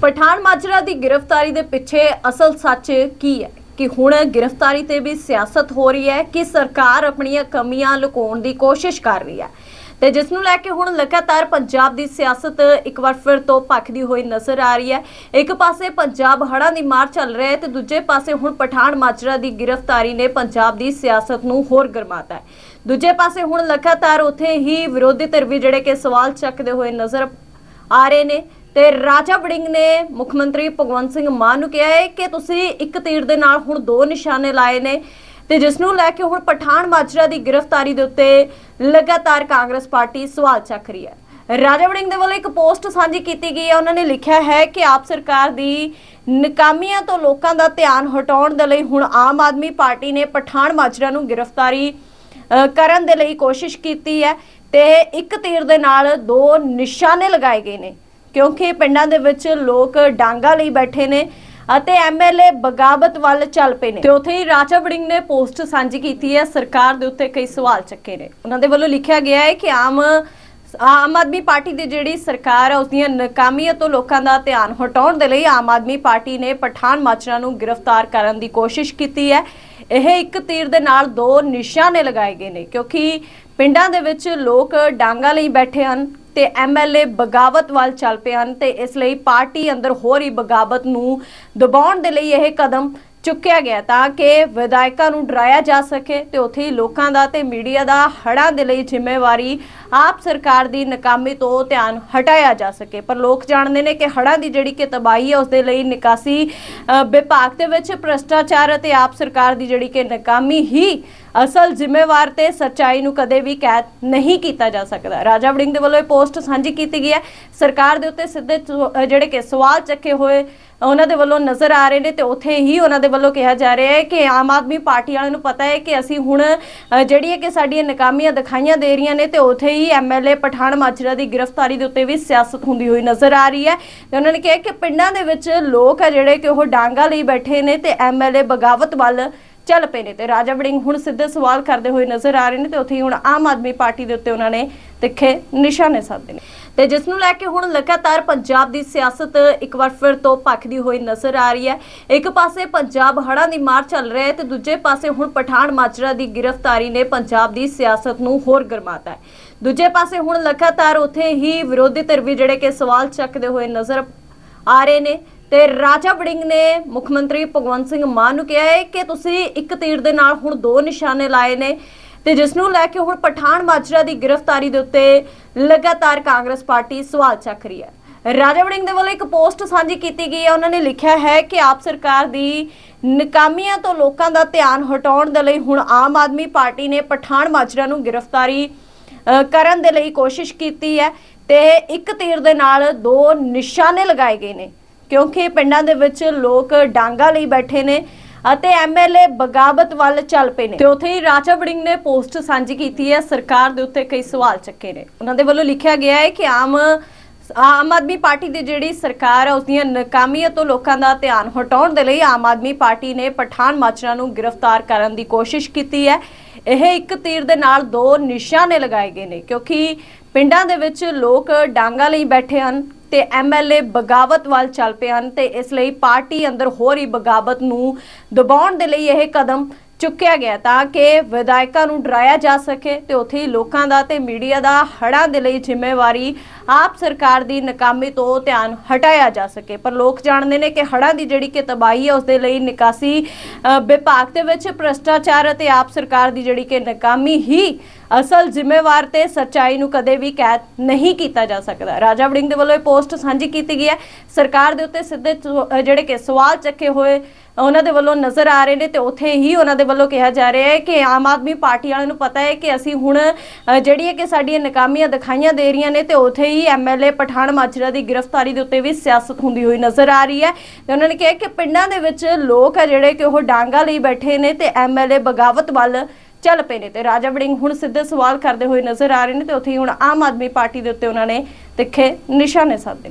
ਪਠਾਨ ਮਾਜਰਾ ਦੀ ਗ੍ਰਿਫਤਾਰੀ ਦੇ ਪਿੱਛੇ ਅਸਲ ਸੱਚ ਕੀ ਹੈ? ਕਿ ਹੁਣ ਗ੍ਰਿਫਤਾਰੀ ਤੇ ਵੀ ਸਿਆਸਤ ਹੋ ਰਹੀ ਹੈ ਕਿ ਸਰਕਾਰ ਆਪਣੀਆਂ ਕਮੀਆਂ ਲੁਕਾਉਣ ਦੀ ਕੋਸ਼ਿਸ਼ ਕਰ ਰਹੀ ਹੈ? ਤੇ ਜਿਸ ਨੂੰ ਲੈ ਕੇ ਹੁਣ ਲਗਾਤਾਰ ਪੰਜਾਬ ਦੀ ਸਿਆਸਤ ਇੱਕ ਵਾਰ ਫਿਰ ਤੋਂ ਭਖਦੀ ਹੋਈ ਨਜ਼ਰ ਆ ਰਹੀ ਹੈ। ਇੱਕ ਪਾਸੇ ਪੰਜਾਬ ਹੜ੍ਹਾਂ ਦੀ ਮਾਰ ਚੱਲ ਰਿਹਾ ਹੈ ਤੇ ਦੂਜੇ ਪਾਸੇ ਹੁਣ ਪਠਾਨ ਮਾਜਰਾ ਦੀ ਗ੍ਰਿਫਤਾਰੀ ਨੇ ਪੰਜਾਬ ਦੀ ਸਿਆਸਤ ਨੂੰ ਹੋਰ ਗਰਮਾਤਾ ਹੈ। ਦੂਜੇ ਪਾਸੇ ਹੁਣ ਲਗਾਤਾਰ ਉੱਥੇ ਹੀ ਵਿਰੋਧੀ ਧਿਰ ਵੀ ਜਿਹੜੇ ਕਿ ਸਵਾਲ ਚੱਕਦੇ ਹੋਏ ਨਜ਼ਰ ਆ ਰਹੇ ਨੇ। ਤੇ ਰਾਜਾ ਵੜਿੰਗ ਨੇ ਮੁੱਖ ਮੰਤਰੀ ਭਗਵੰਤ ਸਿੰਘ ਮਾਨ ਨੂੰ ਕਿਹਾ ਹੈ ਕਿ ਤੁਸੀਂ ਇੱਕ ਤੀਰ ਦੇ ਨਾਲ ਹੁਣ ਦੋ ਨਿਸ਼ਾਨੇ ਲਾਏ ਨੇ ਤੇ ਜਿਸ ਨੂੰ ਲੈ ਕੇ ਹੁਣ ਪਠਾਨ ਮਾਜਰਾ ਦੀ ਗ੍ਰਿਫਤਾਰੀ ਦੇ ਉੱਤੇ ਲਗਾਤਾਰ ਕਾਂਗਰਸ ਪਾਰਟੀ ਸਵਾਲ ਚੱਕ ਰਹੀ ਹੈ। ਰਾਜਾ ਵੜਿੰਗ ਦੇ ਵੱਲੋਂ ਇੱਕ ਪੋਸਟ ਸਾਂਝੀ ਕੀਤੀ ਗਈ ਹੈ। ਉਹਨਾਂ ਨੇ ਲਿਖਿਆ ਹੈ ਕਿ ਆਪ ਸਰਕਾਰ ਦੀ ਨਕਾਮੀਆਂ ਤੋਂ ਲੋਕਾਂ ਦਾ ਧਿਆਨ ਹਟਾਉਣ ਦੇ ਲਈ ਹੁਣ ਆਮ ਆਦਮੀ ਪਾਰਟੀ ਨੇ ਪਠਾਨ ਮਾਜਰਾ ਨੂੰ ਗ੍ਰਿਫਤਾਰੀ ਕਰਨ ਦੇ ਲਈ ਕੋਸ਼ਿਸ਼ ਕੀਤੀ ਹੈ ਤੇ ਇੱਕ ਤੀਰ ਦੇ ਨਾਲ ਦੋ ਨਿਸ਼ਾਨੇ ਲਗਾਏ ਗਏ ਨੇ। ਕਿਉਂਕਿ ਪਿੰਡਾਂ ਦੇ ਵਿੱਚ ਲੋਕ ਡਾਂਗਾ ਲਈ ਬੈਠੇ ਨੇ ਅਤੇ ਐਮਐਲਏ ਬਗਾਵਤ ਵੱਲ ਚੱਲ ਪਏ ਨੇ। ਤੇ ਉੱਥੇ ਹੀ ਰਾਜਾ ਵੜਿੰਗ ਨੇ ਪੋਸਟ ਸਾਂਝੀ ਕੀਤੀ ਹੈ। ਸਰਕਾਰ ਦੇ ਉੱਤੇ ਕਈ ਸਵਾਲ ਚੱਕੇ ਨੇ। ਉਹਨਾਂ ਦੇ ਵੱਲੋਂ ਲਿਖਿਆ ਗਿਆ ਹੈ ਕਿ ਆਮ ਆਮ ਆਦਮੀ ਪਾਰਟੀ ਦੀ ਜਿਹੜੀ ਸਰਕਾਰ ਹੈ ਉਸ ਦੀਆਂ ਨਾਕਾਮੀਆਂ ਤੋਂ ਲੋਕਾਂ ਦਾ ਧਿਆਨ ਹਟਾਉਣ ਦੇ ਲਈ ਆਮ ਆਦਮੀ ਪਾਰਟੀ ਨੇ ਪਠਾਨ ਮਾਜਰਾ ਨੂੰ ਗ੍ਰਿਫਤਾਰ ਕਰਨ ਦੀ ਕੋਸ਼ਿਸ਼ ਕੀਤੀ ਹੈ। ਇਹ ਇੱਕ ਤੀਰ ਦੇ ਨਾਲ ਦੋ ਨਿਸ਼ਾਨੇ ਲਗਾਏ ਗਏ ਨੇ, ਕਿਉਂਕਿ ਪਿੰਡਾਂ ਦੇ ਵਿੱਚ ਲੋਕ ਡਾਂਗਾ ਲਈ ਬੈਠੇ ਹਨ। ਤੇ ਐਮਐਲਏ ਬਗਾਵਤ ਵੱਲ ਚੱਲ ਪਏ ਹਨ ਤੇ ਇਸ ਲਈ ਪਾਰਟੀ ਅੰਦਰ ਹੋ ਰਹੀ ਬਗਾਵਤ ਨੂੰ ਦਬਾਉਣ ਦੇ ਲਈ ਇਹ ਕਦਮ ਚੁੱਕਿਆ ਗਿਆ ਤਾਂ ਕਿ ਵਿਧਾਇਕਾਂ ਨੂੰ ਡਰਾਇਆ ਜਾ ਸਕੇ ਤੇ ਉੱਥੇ ਹੀ ਲੋਕਾਂ ਦਾ ਤੇ ਮੀਡੀਆ ਦਾ ਹੜਾਂ ਦੇ ਲਈ ਜ਼ਿੰਮੇਵਾਰੀ ਆਪ ਸਰਕਾਰ ਦੀ ਨਾਕਾਮੀ ਤੋਂ ਧਿਆਨ ਹਟਾਇਆ ਜਾ ਸਕੇ। ਪਰ ਲੋਕ ਜਾਣਦੇ ਨੇ ਕਿ ਹੜਾਂ ਦੀ ਜਿਹੜੀ ਕਿ ਤਬਾਹੀ ਹੈ ਉਸ ਦੇ ਲਈ ਨਿਕਾਸੀ ਵਿਭਾਗ ਦੇ ਵਿੱਚ ਭ੍ਰਸ਼ਟਾਚਾਰ ਅਤੇ ਆਪ ਸਰਕਾਰ ਦੀ ਜਿਹੜੀ ਕਿ ਨਾਕਾਮੀ ਹੀ ਅਸਲ ਜ਼ਿੰਮੇਵਾਰ ਤੇ ਸੱਚਾਈ ਨੂੰ ਕਦੇ ਵੀ ਕੈਦ ਨਹੀਂ ਕੀਤਾ ਜਾ ਸਕਦਾ। ਰਾਜਾ ਵੜਿੰਗ ਦੇ ਵੱਲੋਂ ਇਹ ਪੋਸਟ ਸਾਂਝੀ ਕੀਤੀ ਗਈ ਹੈ। ਸਰਕਾਰ ਦੇ ਉੱਤੇ ਸਿੱਧੇ ਜਿਹੜੇ ਕਿ ਸਵਾਲ ਚੱਕੇ ਹੋਏ ਉਹਨਾਂ ਦੇ ਵੱਲੋਂ ਨਜ਼ਰ ਆ ਰਹੇ ਨੇ ਤੇ ਉੱਥੇ ਹੀ ਉਹਨਾਂ ਦੇ ਵੱਲੋਂ ਕਿਹਾ ਜਾ ਰਿਹਾ ਹੈ ਕਿ ਆਮ ਆਦਮੀ ਪਾਰਟੀ ਵਾਲਿਆਂ ਨੂੰ ਪਤਾ ਹੈ ਕਿ ਅਸੀਂ ਹੁਣ ਅ, ਜਿਹੜੀ ਹੈ ਕਿ ਸਾਡੀਆਂ ਨਕਾਮੀਆਂ ਦਿਖਾਈਆਂ ਦੇ ਰਹੀਆਂ ਨੇ ਤੇ ਉੱਥੇ ਹੀ ਐਮਐਲਏ ਪਠਾਨ ਮਾਜਰਾ ਦੀ ਗ੍ਰਿਫਤਾਰੀ ਦੇ ਉੱਤੇ ਵੀ ਸਿਆਸਤ ਹੁੰਦੀ ਹੋਈ ਨਜ਼ਰ ਆ ਰਹੀ ਹੈ। ਤੇ ਉਹਨਾਂ ਨੇ ਕਿਹਾ ਕਿ ਪਿੰਡਾਂ ਦੇ ਵਿੱਚ ਲੋਕ ਆ ਜਿਹੜੇ ਕਿ ਉਹ ਡਾਂਗਾ ਲਈ ਬੈਠੇ ਨੇ ਤੇ ਐਮਐਲਏ ਬਗਾਵਤ ਵੱਲ ਚੱਲ ਪਏ ਨੇ ਤੇ ਰਾਜਾ ਵੜਿੰਗ ਹੁਣ ਸਿੱਧੇ ਸਵਾਲ ਕਰਦੇ ਹੋਏ ਨਜ਼ਰ ਆ ਰਹੇ ਨੇ ਤੇ ਉੱਥੇ ਹੀ ਹੁਣ ਆਮ ਆਦਮੀ ਪਾਰਟੀ ਦੇ ਉੱਤੇ ਉਹਨਾਂ ਨੇ ਤਿੱਖੇ ਨਿਸ਼ਾਨੇ ਸਾਧੇ ਨੇ। ਤੇ ਜਿਸ ਨੂੰ ਲੈ ਕੇ ਹੁਣ ਲਗਾਤਾਰ ਪੰਜਾਬ ਦੀ ਸਿਆਸਤ ਇੱਕ ਵਾਰ ਫਿਰ ਤੋਂ ਭਖਦੀ ਹੋਈ ਨਜ਼ਰ ਆ ਰਹੀ ਹੈ। ਇੱਕ ਪਾਸੇ ਪੰਜਾਬ ਹੜ੍ਹਾਂ ਦੀ ਮਾਰ ਚੱਲ ਰਿਹਾ ਹੈ ਤੇ ਦੂਜੇ ਪਾਸੇ ਹੁਣ ਪਠਾਨ ਮਾਜਰਾ ਦੀ ਗ੍ਰਿਫਤਾਰੀ ਨੇ ਪੰਜਾਬ ਦੀ ਸਿਆਸਤ ਨੂੰ ਹੋਰ ਗਰਮਾਤਾ ਹੈ। ਦੂਜੇ ਪਾਸੇ ਹੁਣ ਲਗਾਤਾਰ ਉੱਥੇ ਹੀ ਵਿਰੋਧੀ ਧਿਰ ਵੀ ਜਿਹੜੇ ਕਿ ਸਵਾਲ ਚੱਕਦੇ ਹੋਏ ਨਜ਼ਰ ਆ ਰਹੇ ਨੇ। ਤੇ ਰਾਜਾ ਵੜਿੰਗ ਨੇ ਮੁੱਖ ਮੰਤਰੀ ਭਗਵੰਤ ਸਿੰਘ ਮਾਨ ਨੂੰ ਕਿਹਾ ਹੈ ਕਿ ਤੁਸੀਂ ਇੱਕ ਤੀਰ ਦੇ ਨਾਲ ਹੁਣ ਦੋ ਨਿਸ਼ਾਨੇ ਲਾਏ ਨੇ ਤੇ ਜਿਸ ਨੂੰ ਲੈ ਕੇ ਹੁਣ ਪਠਾਨ ਮਾਜਰਾ ਦੀ ਗ੍ਰਿਫਤਾਰੀ ਦੇ ਉੱਤੇ ਲਗਾਤਾਰ ਕਾਂਗਰਸ ਪਾਰਟੀ ਸਵਾਲ ਚੱਕ ਰਹੀ ਹੈ। ਰਾਜਾ ਵੜਿੰਗ ਦੇ ਵੱਲੋਂ ਇੱਕ ਪੋਸਟ ਸਾਂਝੀ ਕੀਤੀ ਗਈ ਹੈ। ਉਹਨਾਂ ਨੇ ਲਿਖਿਆ ਹੈ ਕਿ ਆਪ ਸਰਕਾਰ ਦੀ ਨਾਕਾਮੀਆਂ ਤੋਂ ਲੋਕਾਂ ਦਾ ਧਿਆਨ ਹਟਾਉਣ ਦੇ ਲਈ ਹੁਣ ਆਮ ਆਦਮੀ ਪਾਰਟੀ ਨੇ ਪਠਾਨ ਮਾਜਰਾ ਨੂੰ ਗ੍ਰਿਫਤਾਰੀ ਕਰਨ ਦੇ ਲਈ ਕੋਸ਼ਿਸ਼ ਕੀਤੀ ਹੈ ਤੇ ਇੱਕ ਤੀਰ ਦੇ ਨਾਲ ਦੋ ਨਿਸ਼ਾਨੇ ਲਗਾਏ ਗਏ ਨੇ। ਕਿਉਂਕਿ ਪਿੰਡਾਂ ਦੇ ਵਿੱਚ ਲੋਕ ਡਾਂਗਾ ਲਈ ਬੈਠੇ ਨੇ ਅਤੇ ਐਮਐਲਏ ਬਗਾਵਤ ਵੱਲ ਚੱਲ ਪਏ ਨੇ। ਤੇ ਉੱਥੇ ਹੀ ਰਾਜਾ ਵੜਿੰਗ ਨੇ ਪੋਸਟ ਸਾਂਝੀ ਕੀਤੀ ਹੈ। ਸਰਕਾਰ ਦੇ ਉੱਤੇ ਕਈ ਸਵਾਲ ਚੱਕੇ ਨੇ। ਉਹਨਾਂ ਦੇ ਵੱਲੋਂ ਲਿਖਿਆ ਗਿਆ ਹੈ ਕਿ ਆਮ ਆਮ ਆਦਮੀ ਪਾਰਟੀ ਦੀ ਜਿਹੜੀ ਸਰਕਾਰ ਹੈ ਉਸ ਦੀਆਂ ਨਾਕਾਮੀਆਂ ਤੋਂ ਲੋਕਾਂ ਦਾ ਧਿਆਨ ਹਟਾਉਣ ਦੇ ਲਈ ਆਮ ਆਦਮੀ ਪਾਰਟੀ ਨੇ ਪਠਾਨ ਮਾਜਰਾ ਨੂੰ ਗ੍ਰਿਫਤਾਰ ਕਰਨ ਦੀ ਕੋਸ਼ਿਸ਼ ਕੀਤੀ ਹੈ। ਇਹ ਇੱਕ ਤੀਰ ਦੇ ਨਾਲ ਦੋ ਨਿਸ਼ਾਨੇ ਲਗਾਏ ਗਏ ਨੇ, ਕਿਉਂਕਿ ਪਿੰਡਾਂ ਦੇ ਵਿੱਚ ਲੋਕ ਡਾਂਗਾ ਲਈ ਬੈਠੇ ਹਨ। ਤੇ ਐਮਐਲਏ ਬਗਾਵਤ ਵੱਲ ਚੱਲ ਪਏ ਹਨ ਤੇ ਇਸ ਲਈ ਪਾਰਟੀ ਅੰਦਰ ਹੋ ਰਹੀ ਬਗਾਵਤ ਨੂੰ ਦਬਾਉਣ ਦੇ ਲਈ ਇਹ ਕਦਮ ਚੁੱਕਿਆ ਗਿਆ ਤਾਂ ਕਿ ਵਿਧਾਇਕਾਂ ਨੂੰ ਡਰਾਇਆ ਜਾ ਸਕੇ ਤੇ ਉੱਥੇ ਹੀ ਲੋਕਾਂ ਦਾ ਤੇ ਮੀਡੀਆ ਦਾ ਹੜਾਂ ਦੇ ਲਈ ਜ਼ਿੰਮੇਵਾਰੀ ਆਪ ਸਰਕਾਰ ਦੀ ਨਕਾਮੀ ਤੋਂ ਧਿਆਨ ਹਟਾਇਆ ਜਾ ਸਕੇ। ਪਰ ਲੋਕ ਜਾਣਦੇ ਨੇ ਕਿ ਹੜਾਂ ਦੀ ਜਿਹੜੀ ਕਿ ਤਬਾਹੀ ਹੈ, ਉਸ ਦੇ ਲਈ ਨਿਕਾਸੀ ਵਿਭਾਗ ਦੇ ਵਿੱਚ ਭ੍ਰਸ਼ਟਾਚਾਰ ਅਤੇ ਆਪ ਸਰਕਾਰ ਦੀ ਜਿਹੜੀ ਕਿ ਨਕਾਮੀ ਹੀ ਅਸਲ ਜ਼ਿੰਮੇਵਾਰ ਤੇ ਸੱਚਾਈ ਨੂੰ ਕਦੇ ਵੀ ਕੈਦ ਨਹੀਂ ਕੀਤਾ ਜਾ ਸਕਦਾ। ਰਾਜਾ ਵੜਿੰਗ ਦੇ ਵੱਲੋਂ ਇਹ ਪੋਸਟ ਸਾਂਝੀ ਕੀਤੀ ਗਈ ਹੈ। ਸਰਕਾਰ ਦੇ ਉੱਤੇ ਸਿੱਧੇ ਜਿਹੜੇ ਕਿ ਸਵਾਲ ਚੱਕੇ ਹੋਏ ਉਹਨਾਂ ਦੇ ਵੱਲੋਂ ਨਜ਼ਰ ਆ ਰਹੇ ਨੇ ਤੇ ਉੱਥੇ ਹੀ ਉਹਨਾਂ ਦੇ ਵੱਲੋਂ ਕਿਹਾ ਜਾ ਰਿਹਾ ਹੈ ਕਿ ਆਮ ਆਦਮੀ ਪਾਰਟੀ ਵਾਲਿਆਂ ਨੂੰ ਪਤਾ ਹੈ ਕਿ ਅਸੀਂ ਹੁਣ ਜਿਹੜੀ ਹੈ ਕਿ ਸਾਡੀਆਂ ਨਕਾਮੀਆਂ ਦਿਖਾਈਆਂ ਦੇ ਰਹੀਆਂ ਨੇ ਤੇ ਉੱਥੇ ਹੀ ਐਮਐਲਏ ਪਠਾਨ ਮਾਜਰਾ ਦੀ ਗ੍ਰਿਫਤਾਰੀ ਦੇ ਉੱਤੇ ਵੀ ਸਿਆਸਤ ਹੁੰਦੀ ਹੋਈ ਨਜ਼ਰ ਆ ਰਹੀ ਹੈ। ਤੇ ਉਹਨਾਂ ਨੇ ਕਿਹਾ ਕਿ ਪਿੰਡਾਂ ਦੇ ਵਿੱਚ ਲੋਕ ਆ ਜਿਹੜੇ ਕਿ ਉਹ ਡਾਂਗਾ ਲਈ ਬੈਠੇ ਨੇ ਤੇ ਐਮਐਲਏ ਬਗਾਵਤ ਵੱਲ ਚੱਲ ਪਏ ਨੇ ਤੇ ਰਾਜਾ ਵੜਿੰਗ ਹੁਣ ਸਿੱਧੇ ਸਵਾਲ ਕਰਦੇ ਹੋਏ ਨਜ਼ਰ ਆ ਰਹੇ ਨੇ ਤੇ ਉੱਥੇ ਹੀ ਹੁਣ ਆਮ ਆਦਮੀ ਪਾਰਟੀ ਦੇ ਉੱਤੇ ਉਹਨਾਂ ਨੇ ਤਿੱਖੇ ਨਿਸ਼ਾਨੇ ਸਾਧੇ ਨੇ।